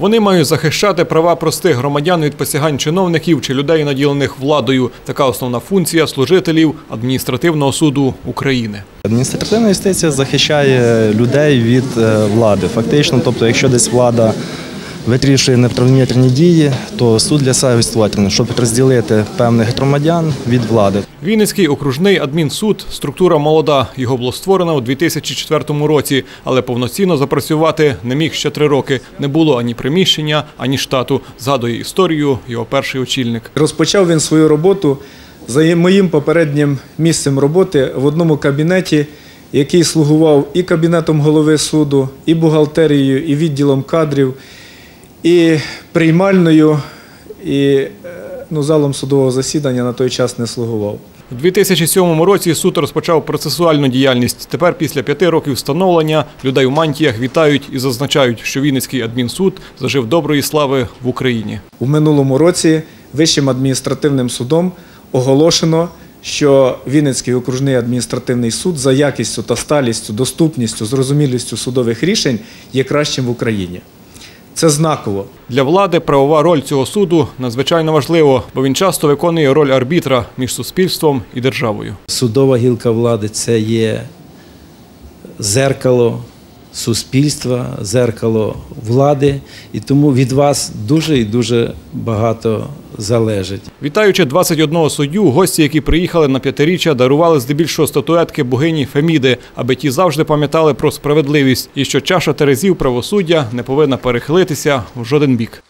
Вони мають захищати права простих громадян від посягань чиновників чи людей, наділених владою. Така основна функція служителів адміністративного суду України. Адміністративна юстиція захищає людей від е, влади. Фактично, тобто, якщо десь влада вирішує неправомірні дії, то суд для себе створений, щоб розділити певних громадян від влади. Вінницький окружний адмінсуд структура молода. Його було створено у 2004 році, але повноцінно запрацювати не міг ще три роки. Не було ані приміщення, ані штату. Згадує історію його перший очільник. Розпочав він свою роботу за моїм попереднім місцем роботи в одному кабінеті, який слугував і кабінетом голови суду, і бухгалтерією, і відділом кадрів, і приймальною, і е, ну, залом судового засідання на той час не слугував. У 2007 році суд розпочав процесуальну діяльність. Тепер, після п'яти років встановлення, людей у мантіях вітають і зазначають, що Вінницький адмінсуд зажив доброї слави в Україні. У минулому році Вищим адміністративним судом оголошено, що Вінницький окружний адміністративний суд за якістю та сталістю, доступністю, зрозумілістю судових рішень є кращим в Україні. Це знаково. Для влади правова роль цього суду надзвичайно важлива, бо він часто виконує роль арбітра між суспільством і державою. Судова гілка влади це є зеркало суспільства, зеркало влади, і тому від вас дуже і дуже багато залежить. Вітаючи 21 суддю, гості, які приїхали на п'ятиріччя, дарували здебільшого статуетки богині Феміди, аби ті завжди пам'ятали про справедливість і що чаша терезів правосуддя не повинна перехилитися в жоден бік.